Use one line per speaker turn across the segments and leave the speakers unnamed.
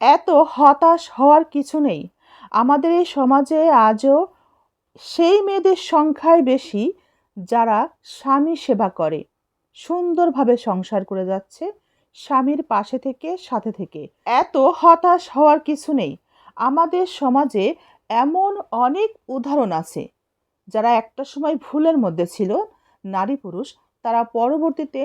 এত হতাশ হওয়ার কিছু নেই। আমাদের এই সমাজে আজও সেই মেয়েদের সংখ্যাই বেশি যারা স্বামী সেবা করে, সুন্দরভাবে সংসার করে যাচ্ছে, স্বামীর পাশে থেকে, সাথে থেকে। এত হতাশ হওয়ার কিছু নেই। আমাদের সমাজে এমন অনেক উদাহরণ আছে। যারা একটা সময় ভুলের মধ্যে ছিল, নারী পুরুষ, তারা পরবর্তীতে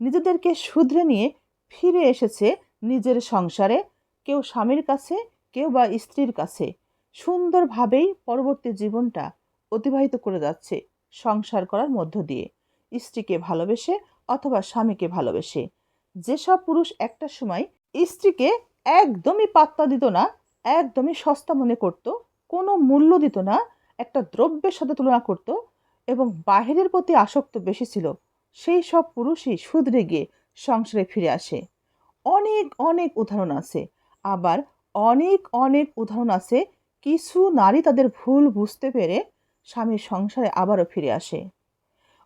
নিজেদেরকে শুধরে নিয়ে ফিরে এসেছে নিজের সংসারে কেউ স্বামীর কাছে, কেউ বা স্ত্রীর কাছে। সুন্দরভাবেই পরবর্তী জীবনটা অতিবাহিত করে যাচ্ছে সংসার করার মধ্য দিয়ে। স্ত্রীকে ভালোবেসে অথবা স্বামীকে ভালোবেসে। যেসব পুরুষ একটা সময় স্ত্রীকে একদমই পাত্তা দিত না, একদমই সস্তা মনে করত, কোনো মূল্য দিত না, একটা দ্রব্যের সাথে তুলনা করত এবং বাহিরের প্রতি আসক্ত বেশি ছিল, সেই সব পুরুষই শুধরে গিয়ে সংসারে ফিরে আসে। অনেক অনেক উদাহরণ আছে। আবার অনেক অনেক উদাহরণ আছে। কিছু নারী তাদের ভুল বুঝতে পেরে স্বামীর সংসারে আবারও ফিরে আসে।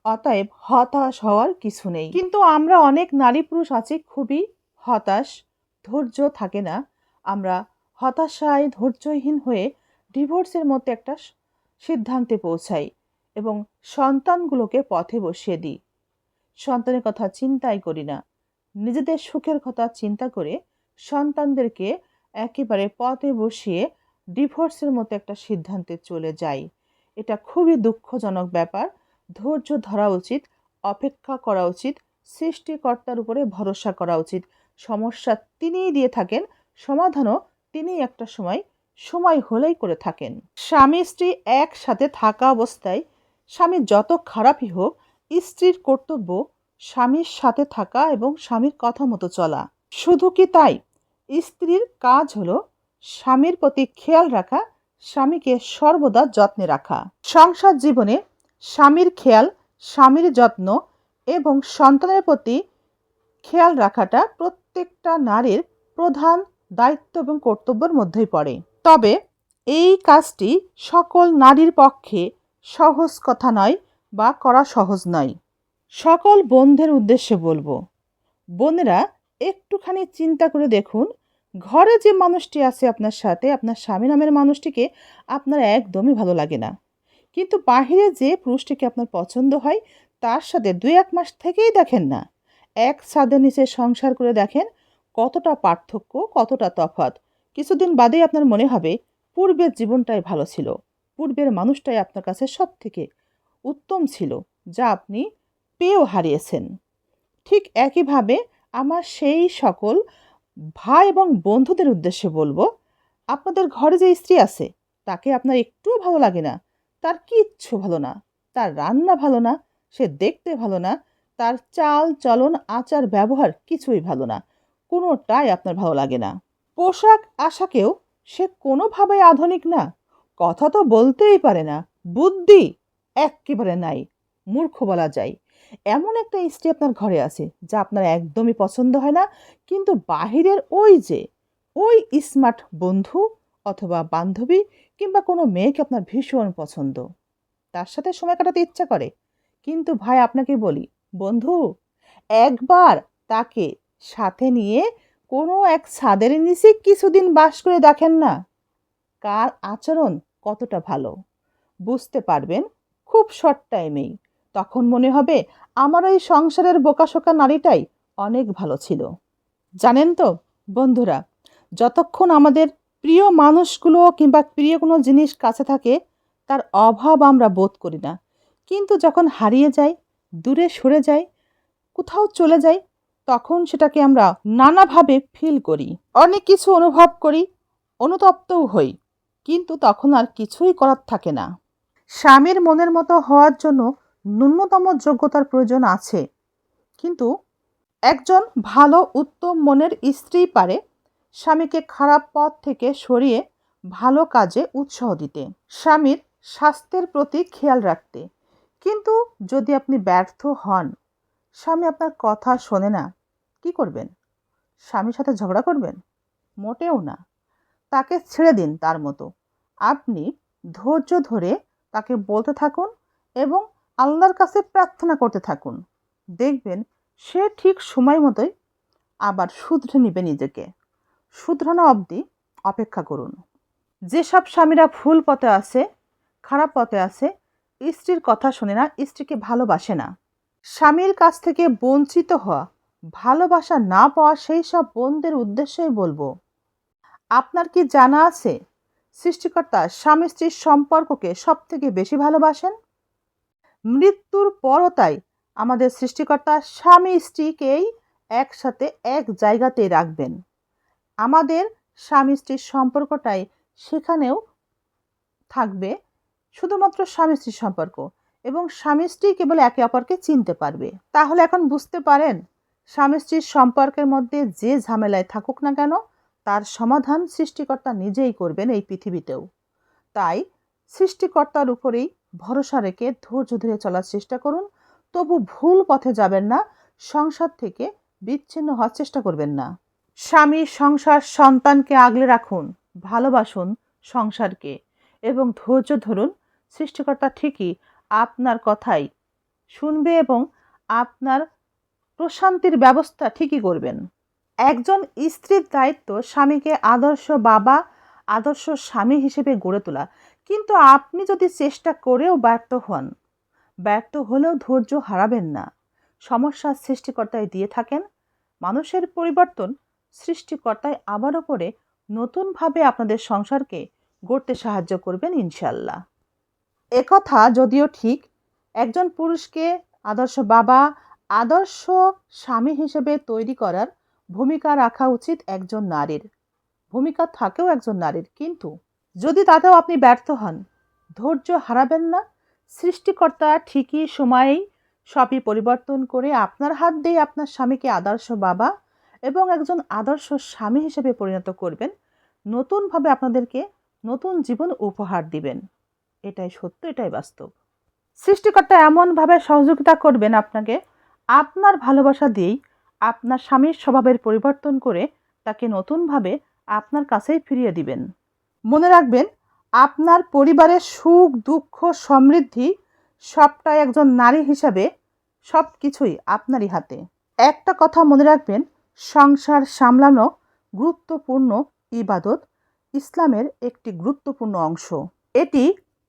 অতএব হতাশ হওয়ার কিছু নেই। কিন্তু আমরা অনেক নারী পুরুষ আছি, খুবই হতাশ, ধৈর্য থাকে না। আমরা হতাশায় ধৈর্যহীন হয়ে ডিভোর্সের মতো একটা সিদ্ধান্তে পৌঁছাই এবং সন্তানগুলোকে পথে বসিয়ে দিই। সন্তানের কথা চিন্তাই করি না। নিজেদের সুখের কথা চিন্তা করে সন্তানদেরকে একেবারে পথে বসিয়ে ডিভোর্সের মতো একটা সিদ্ধান্তে চলে যাই এটা খুবই দুঃখজনক ব্যাপার। ধৈর্য ধরা উচিত, অপেক্ষা করা উচিত, সৃষ্টিকর্তার উপরে ভরসা করা উচিত। সমস্যা তিনিই দিয়ে থাকেন, সমাধানও তিনি একটা সময় সময় হলেই করে থাকেন। স্বামী স্ত্রী একসাথে থাকা অবস্থায় স্বামী যত খারাপই হোক, স্ত্রীর কর্তব্য স্বামীর সাথে থাকা এবং স্বামীর কথা মতো চলা। শুধু কি তাই? স্ত্রীর কাজ হলো স্বামীর প্রতি খেয়াল রাখা, স্বামীকে সর্বদা যত্নে রাখা। সংসার জীবনে স্বামীর খেয়াল, স্বামীর যত্ন এবং সন্তানের প্রতি খেয়াল রাখাটা প্রত্যেকটা নারীর প্রধান দায়িত্ব এবং কর্তব্যের মধ্যেই পড়ে। তবে এই কাজটি সকল নারীর পক্ষে সহজ কথা নয় বা করা সহজ নয়। সকল বন্ধের উদ্দেশ্যে বলব। বোনেরা, একটুখানি চিন্তা করে দেখুন ঘরে যে মানুষটি আছে আপনার সাথে, আপনার স্বামী নামের মানুষটিকে আপনার একদমই ভালো লাগে না। কিন্তু বাহিরে যে পুরুষটিকে আপনার পছন্দ হয়, তার সাথে দুই এক মাস থেকেই দেখেন না। এক ছাদের নিচে সংসার করে দেখেন কতটা পার্থক্য, কতটা তফাৎ। কিছুদিন বাদেই আপনার মনে হবে পূর্বের জীবনটাই ভালো ছিল। পূর্বের মানুষটাই আপনার কাছে সব থেকে উত্তম ছিল, যা আপনি পেয়েও হারিয়েছেন। ঠিক একইভাবে আমার সেই সকল ভাই এবং বন্ধুদের উদ্দেশ্যে বলব, আপনাদের ঘরে যে স্ত্রী আছে, তাকে আপনার একটুও ভালো লাগে না। তার কিচ্ছু ভালো না। তার রান্না ভালো না, সে দেখতে ভালো না, তার চাল, চলন, আচার, ব্যবহার কিছুই ভালো না। কোনোটাই আপনার ভালো লাগে না। পোশাক আশাকেও সে কোনোভাবেই আধুনিক না। কথা তো বলতেই পারে না। বুদ্ধি একেবারে নাই। মূর্খ বলা যায় এমন একটা স্ত্রী আপনার ঘরে আছে, যা আপনার একদমই পছন্দ হয় না, কিন্তু বাহিরের ওই যে, ওই স্মার্ট বন্ধু অথবা বান্ধবী কিংবা কোনো মেয়েকে আপনার ভীষণ পছন্দ। তার সাথে সময় কাটাতে ইচ্ছা করে। কিন্তু ভাই, আপনাকে বলি, বন্ধু, একবার তাকে সাথে নিয়ে কোনো এক ছাদের নিচে কিছুদিন বাস করে দেখেন না। কার আচরণ কতটা ভালো, বুঝতে পারবেন খুব শর্ট টাইমেই। তখন মনে হবে আমার ওই সংসারের বোকাশোকা নারীটাই অনেক ভালো ছিল। জানেন তো, বন্ধুরা, যতক্ষণ আমাদের প্রিয় মানুষগুলো কিংবা প্রিয় কোনো জিনিস কাছে থাকে, তার অভাব আমরা বোধ করি না। কিন্তু যখন হারিয়ে যায় দূরে সরে যায় কোথাও চলে যায় তখন সেটাকে আমরা নানাভাবে ফিল করি। অনেক কিছু অনুভব করি, অনুতপ্তও হই, কিন্তু তখন আর কিছুই করার থাকে না। স্বামীর মনের মতো হওয়ার জন্য ন্যূনতম যোগ্যতার প্রয়োজন আছে। কিন্তু একজন ভালো উত্তম মনের স্ত্রী পারে স্বামীকে খারাপ পথ থেকে সরিয়ে ভালো কাজে উৎসাহ দিতে, স্বামীর স্বাস্থ্যের প্রতি খেয়াল রাখতে। কিন্তু যদি আপনি ব্যর্থ হন, স্বামী আপনার কথা শোনে না, কি করবেন? স্বামীর সাথে ঝগড়া করবেন? মোটেও না। তাকে ছেড়ে দিন তার মতো। আপনি ধৈর্য ধরে তাকে বলতে থাকুন এবং আল্লাহর কাছে প্রার্থনা করতে থাকুন। দেখবেন সে ঠিক সময় মতোই আবার শুধরে নেবে নিজেকে। শুধরানো অবধি অপেক্ষা করুন। যেসব স্বামীরা ভুল পথে আছে, খারাপ পথে আছে, স্ত্রীর কথা শোনে না, স্ত্রীকে ভালোবাসে না। স্বামীর কাছ থেকে বঞ্চিত হওয়া, ভালোবাসা না পাওয়া সেই সব বোনদের উদ্দেশ্যই বলব। আপনার কি জানা আছে? সৃষ্টিকর্তা স্বামী স্ত্রীর সম্পর্ককে সব থেকে বেশি ভালোবাসেন? মৃত্যুর পরও তাই আমাদের সৃষ্টিকর্তা স্বামী স্ত্রীকেই একসাথে এক জায়গাতে রাখবেন। আমাদের স্বামী স্ত্রীর সম্পর্কটাই সেখানেও থাকবে, শুধুমাত্র স্বামী স্ত্রীর সম্পর্ক। এবং স্বামী স্ত্রী কেবল একে অপরকে চিনতে পারবে। তাহলে এখন বুঝতে পারেন, স্বামী স্ত্রীর সম্পর্কের মধ্যে যে ঝামেলায় থাকুক না কেন, তার সমাধান সৃষ্টিকর্তা নিজেই করবেন এই পৃথিবীতেও। তাই সৃষ্টিকর্তার উপরেই ভরসা রেখে ধৈর্য ধরে চলার চেষ্টা করুন। তবু ভুল পথে যাবেন না, সংসার থেকে বিচ্ছিন্ন হওয়ার চেষ্টা করবেন না। স্বামী, সংসার, সন্তানকে আগলে রাখুন, ভালোবাসুন সংসারকে এবং ধৈর্য ধরুন। সৃষ্টিকর্তা ঠিকই আপনার কথাই শুনবে এবং আপনার প্রশান্তির ব্যবস্থা ঠিকই করবেন। একজন স্ত্রীর দায়িত্ব স্বামীকে আদর্শ বাবা, আদর্শ স্বামী হিসেবে গড়ে তোলা। কিন্তু আপনি যদি চেষ্টা করেও ব্যর্থ হন, ব্যর্থ হলেও ধৈর্য হারাবেন না। সমস্যার সৃষ্টিকর্তায় দিয়ে থাকেন। মানুষের পরিবর্তন সৃষ্টিকর্তায় আবারও করে নতুনভাবে আপনাদের সংসারকে গড়তে সাহায্য করবেন ইনশাল্লাহ একথা যদিও ঠিক, একজন পুরুষকে আদর্শ বাবা, আদর্শ স্বামী হিসেবে তৈরি করার ভূমিকা রাখা উচিত একজন নারীর। ভূমিকা থাকেও একজন নারীর, কিন্তু যদি তাতেও আপনি ব্যর্থ হন, ধৈর্য হারাবেন না। সৃষ্টিকর্তা ঠিকই সময়েই সবই পরিবর্তন করে আপনার হাত দিয়ে আপনার স্বামীকে আদর্শ বাবা এবং একজন আদর্শ স্বামী হিসেবে পরিণত করবেন। নতুনভাবে আপনাদেরকে নতুন জীবন উপহার দিবেন। এটাই সত্য, এটাই বাস্তব। সৃষ্টিকর্তা এমনভাবে সহযোগিতা করবেন আপনাকে। আপনার ভালোবাসা দিয়েই আপনার স্বামীর স্বভাবের পরিবর্তন করে তাকে নতুনভাবে আপনার কাছেই ফিরিয়ে দিবেন। মনে রাখবেন, আপনার পরিবারের সুখ, দুঃখ, সমৃদ্ধি সবটাই একজন নারী হিসাবে সব কিছুই আপনারই হাতে। একটা কথা মনে রাখবেন, সংসার সামলানো গুরুত্বপূর্ণ ইবাদত ইসলামের একটি গুরুত্বপূর্ণ অংশ। এটি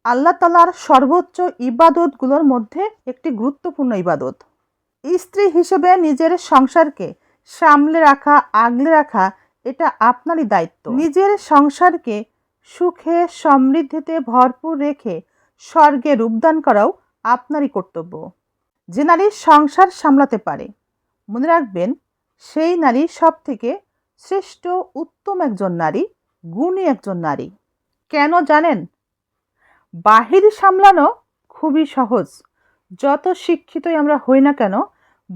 আল্লাহ তালার সর্বোচ্চ ইবাদতগুলোর মধ্যে একটি গুরুত্বপূর্ণ ইবাদত। স্ত্রী হিসেবে নিজের সংসারকে সামলে রাখা, আগলে রাখা, এটা আপনারই দায়িত্ব। নিজের সংসারকে সুখে সমৃদ্ধিতে ভরপুর রেখে স্বর্গে রূপদান করাও আপনারই কর্তব্য। যে নারী সংসার সামলাতে পারে, মনে রাখবেন, সেই নারী সব থেকে শ্রেষ্ঠ উত্তম একজন নারী, গুণী একজন নারী। কেন জানেন? বাহির সামলানো খুবই সহজ। যত শিক্ষিতই আমরা হই না কেন,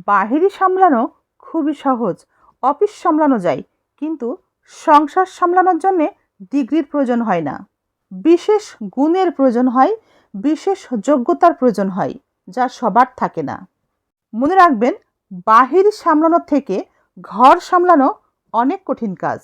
বাহিরি সামলানো খুবই সহজ। অফিস সামলানো যায়, কিন্তু সংসার সামলানোর জন্যে ডিগ্রির প্রয়োজন হয় না। বিশেষ গুণের প্রয়োজন হয়, বিশেষ যোগ্যতার প্রয়োজন হয়, যা সবার থাকে না। মনে রাখবেন, বাহির সামলানো থেকে ঘর সামলানো অনেক কঠিন কাজ।